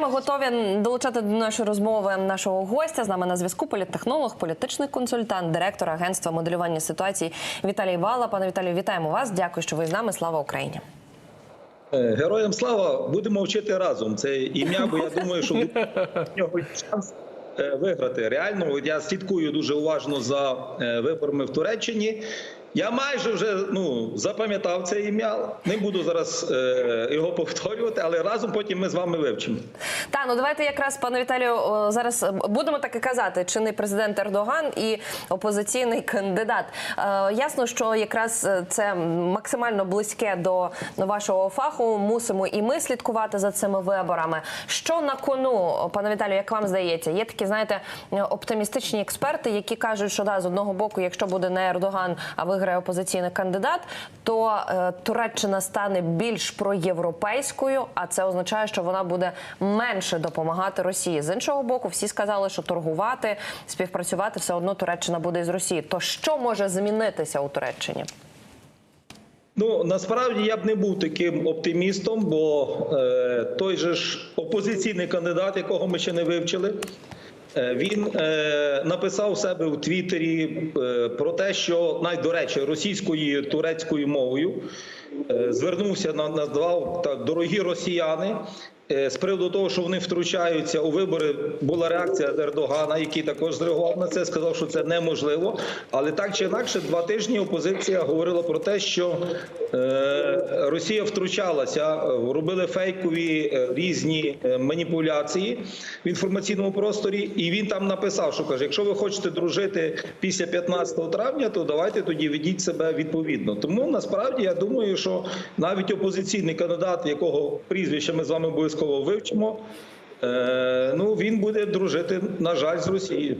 Ми готові долучати до нашої розмови нашого гостя. З нами на зв'язку політтехнолог, політичний консультант, директор агентства моделювання ситуацій Віталій Вала. Пане Віталію, вітаємо вас. Дякую, що ви з нами. Слава Україні. Е, Героям слава будемо вчити разом. Це ім'я, бо я думаю, що в нього є шанс е, виграти. Реально, я слідкую дуже уважно за е, виборами в Туреччині. Я майже вже ну запам'ятав це ім'я. Не буду зараз е, його повторювати, але разом потім ми з вами вивчимо. Та ну давайте якраз пане Віталію зараз будемо так і казати, чи не президент Ердоган і опозиційний кандидат. Е, ясно, що якраз е, це максимально близьке до вашого фаху. Мусимо і ми слідкувати за цими виборами. Що на кону, пане Віталію, як вам здається, є такі, знаєте, оптимістичні експерти, які кажуть, що да, з одного боку, якщо буде не Ердоган, а виграє опозиційний кандидат, то е, Туреччина стане більш проєвропейською, а це означає, що вона буде менше допомагати Росії. З іншого боку, всі сказали, що торгувати, співпрацювати все одно Туреччина буде із Росії. То що може змінитися у Туреччині? Ну насправді я б не був таким оптимістом, бо е, той же ж опозиційний кандидат, якого ми ще не вивчили, він е, написав себе у Твіттері е, про те, що навіть речі, російською турецькою мовою е, звернувся на назвав так дорогі росіяни. Е, З приводу того, що вони втручаються у вибори, була реакція Ердогана, який також зреагував на це, сказав, що це неможливо. Але так чи інакше, два тижні опозиція говорила про те, що е, Росія втручалася, робили фейкові е, різні маніпуляції в інформаційному просторі. І він там написав, що каже: якщо ви хочете дружити після 15 травня, то давайте тоді ведіть себе відповідно. Тому насправді я думаю, що навіть опозиційний кандидат, якого прізвище ми з вами обов'язково вивчимо. е, Ну, він буде дружити, на жаль, з Росією.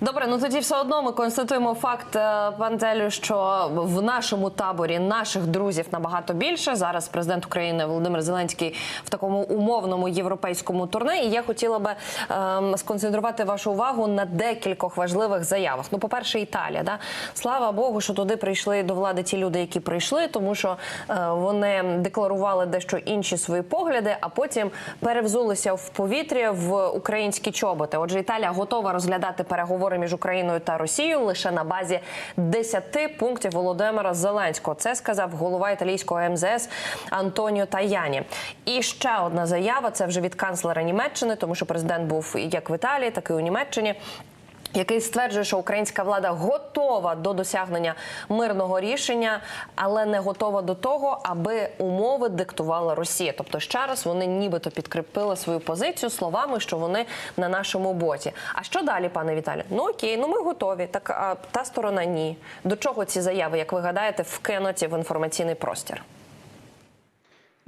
Добре, ну тоді все одно ми констатуємо факт, е, пан Телю, що в нашому таборі наших друзів набагато більше. Зараз президент України Володимир Зеленський в такому умовному європейському турне. І я хотіла би ем, сконцентрувати вашу увагу на декількох важливих заявах. Ну, по-перше, Італія. Да? Слава Богу, що туди прийшли до влади ті люди, які прийшли, тому що е, вони декларували дещо інші свої погляди, а потім перевзулися в повітря в українські чоботи. Отже, Італія готова розглядати переговори між Україною та Росією лише на базі 10 пунктів Володимира Зеленського. Це сказав голова італійського МЗС Антоніо Таяні. І ще одна заява. Це вже від канцлера Німеччини, тому що президент був як в Італії, так і у Німеччині який стверджує, що українська влада готова до досягнення мирного рішення, але не готова до того, аби умови диктувала Росія. Тобто, ще раз вони нібито підкріпили свою позицію словами, що вони на нашому боці. А що далі, пане Віталію? Ну окей, ну ми готові. Так а та сторона ні. До чого ці заяви, як ви гадаєте, вкинуті в інформаційний простір?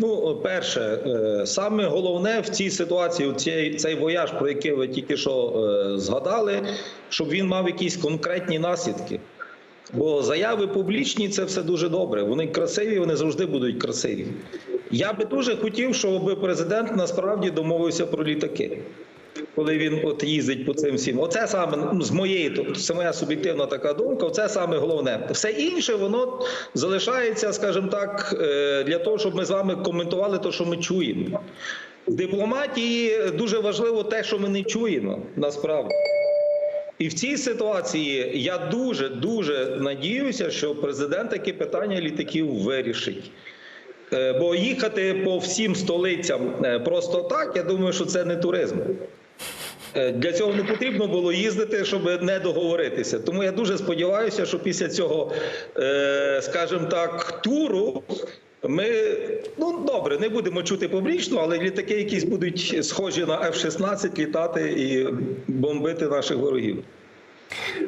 Ну, перше, е, саме головне в цій ситуації, цей, цей вояж, про який ви тільки що е, згадали, щоб він мав якісь конкретні наслідки. Бо заяви публічні це все дуже добре. Вони красиві, вони завжди будуть красиві. Я би дуже хотів, щоб президент насправді домовився про літаки. Коли він от їздить по цим всім, оце саме ну, з моєї, тобто це моя суб'єктивна така думка. Оце саме головне. Все інше воно залишається, скажімо так, е, для того, щоб ми з вами коментували те, що ми чуємо. В дипломатії дуже важливо те, що ми не чуємо насправді. І в цій ситуації я дуже дуже надіюся, що президент таке питання літаків вирішить. Е, Бо їхати по всім столицям е, просто так, я думаю, що це не туризм. Е, Для цього не потрібно було їздити, щоб не договоритися. Тому я дуже сподіваюся, що після цього, е, скажімо так, туру. Ми ну добре, не будемо чути публічно, але літаки якісь будуть схожі на F-16 літати і бомбити наших ворогів.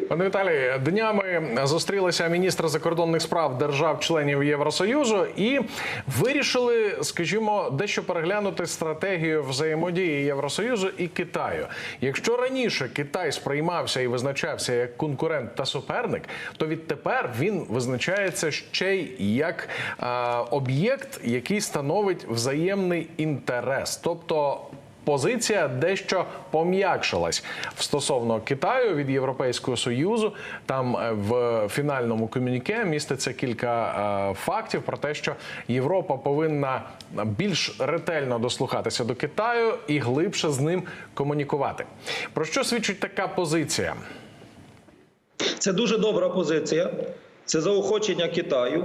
Пане Віталій, днями зустрілися міністри закордонних справ держав-членів Євросоюзу і вирішили, скажімо, дещо переглянути стратегію взаємодії Євросоюзу і Китаю. Якщо раніше Китай сприймався і визначався як конкурент та суперник, то відтепер він визначається ще й як е, об'єкт, який становить взаємний інтерес, тобто позиція дещо пом'якшилась стосовно Китаю від Європейського союзу. Там е, в фінальному комюніке міститься кілька е, фактів про те, що Європа повинна більш ретельно дослухатися до Китаю і глибше з ним комунікувати. Про що свідчить така позиція? Це дуже добра позиція. Це заохочення Китаю.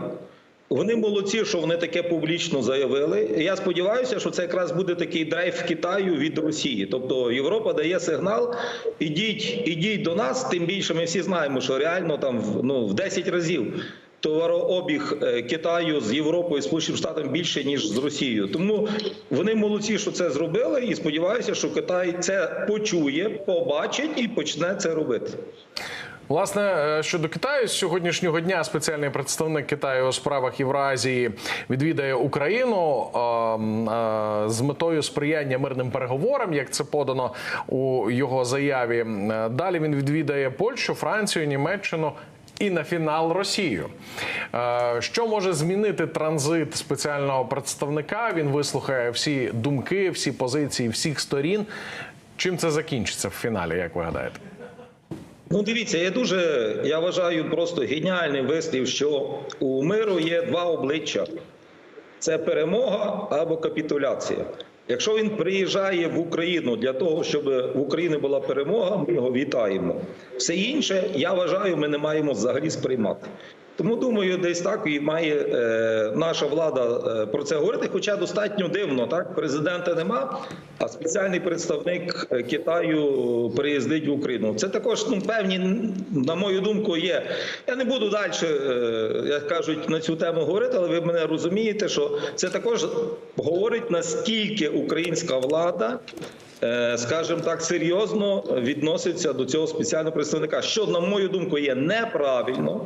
Вони молодці, що вони таке публічно заявили. Я сподіваюся, що це якраз буде такий драйв Китаю від Росії. Тобто Європа дає сигнал: ідіть, ідіть до нас. Тим більше ми всі знаємо, що реально там ну, в 10 разів товарообіг е, Китаю з Європою, Сполученим Штатом більше ніж з Росією. Тому вони молодці, що це зробили, і сподіваюся, що Китай це почує, побачить і почне це робити. Власне, е, щодо Китаю, з сьогоднішнього дня спеціальний представник Китаю у справах Євразії відвідає Україну е, е, з метою сприяння мирним переговорам, як це подано у його заяві. Е, Далі він відвідає Польщу, Францію, Німеччину. І на фінал Росію. Що може змінити транзит спеціального представника? Він вислухає всі думки, всі позиції всіх сторін. Чим це закінчиться в фіналі, як ви гадаєте? Ну, дивіться, я дуже я вважаю просто геніальний вислів, що у миру є два обличчя: це перемога або капітуляція. Якщо він приїжджає в Україну для того, щоб в Україні була перемога, ми його вітаємо. Все інше, я вважаю, ми не маємо взагалі сприймати. Тому думаю, десь так і має е, наша влада е, про це говорити. Хоча достатньо дивно, так президента нема, а спеціальний представник е, Китаю приїздить в Україну. Це також ну певні, на мою думку, є. Я не буду далі, е, як кажуть, на цю тему говорити, але ви мене розумієте, що це також говорить наскільки українська влада. е, Скажімо так, серйозно відноситься до цього спеціального представника, що, на мою думку, є неправильно.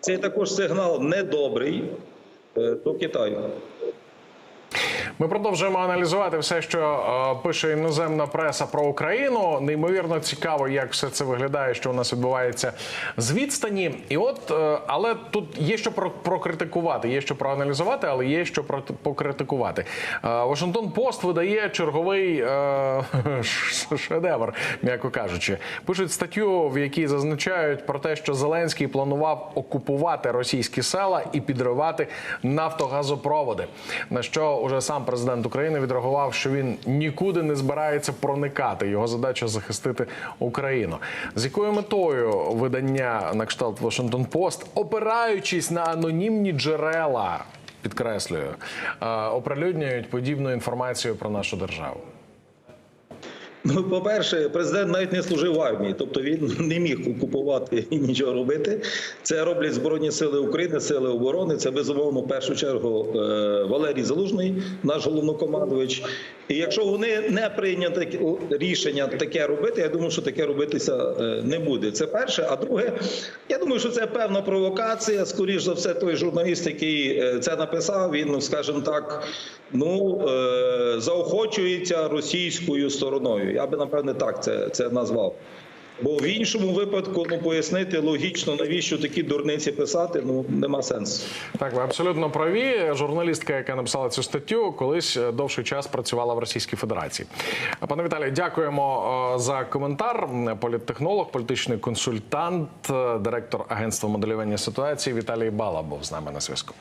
Це також сигнал недобрий е, до Китаю. Ми продовжуємо аналізувати все, що е, пише іноземна преса про Україну. Неймовірно цікаво, як все це виглядає, що у нас відбувається з відстані. І от, е, але тут є що про прокритикувати, є що проаналізувати, але є що покритикувати. Е, Вашингтон Пост видає черговий шедевр, м'яко кажучи. Пишуть статтю, в якій зазначають про те, що Зеленський планував окупувати російські села і підривати нафтогазопроводи. На що уже сам президент України відреагував, що він нікуди не збирається проникати. Його задача захистити Україну. З якою метою видання на кшталт Washington Post, опираючись на анонімні джерела, підкреслюю, е, оприлюднюють подібну інформацію про нашу державу. Ну, по-перше, президент навіть не служив в армії, тобто він не міг окупувати і нічого робити. Це роблять Збройні Сили України, Сили оборони. Це безумовно в першу чергу е, Валерій Залужний, наш головнокомандувач. І якщо вони не прийняли рішення таке робити, я думаю, що таке робитися е, не буде. Це перше. А друге, я думаю, що це певна провокація. Скоріше за все, той журналіст, який е, це написав, він, ну, скажімо так, ну е, заохочується російською стороною. Я би напевне так це, це назвав. Бо в іншому випадку ну пояснити логічно, навіщо такі дурниці писати, ну нема сенсу. Так, ви абсолютно праві. Журналістка, яка написала цю статтю, колись е, довший час працювала в Російській Федерації. Пане Віталію, дякуємо е, за коментар. Політтехнолог, політичний консультант, е, директор агентства моделювання ситуації Віталій Бала був з нами на зв'язку.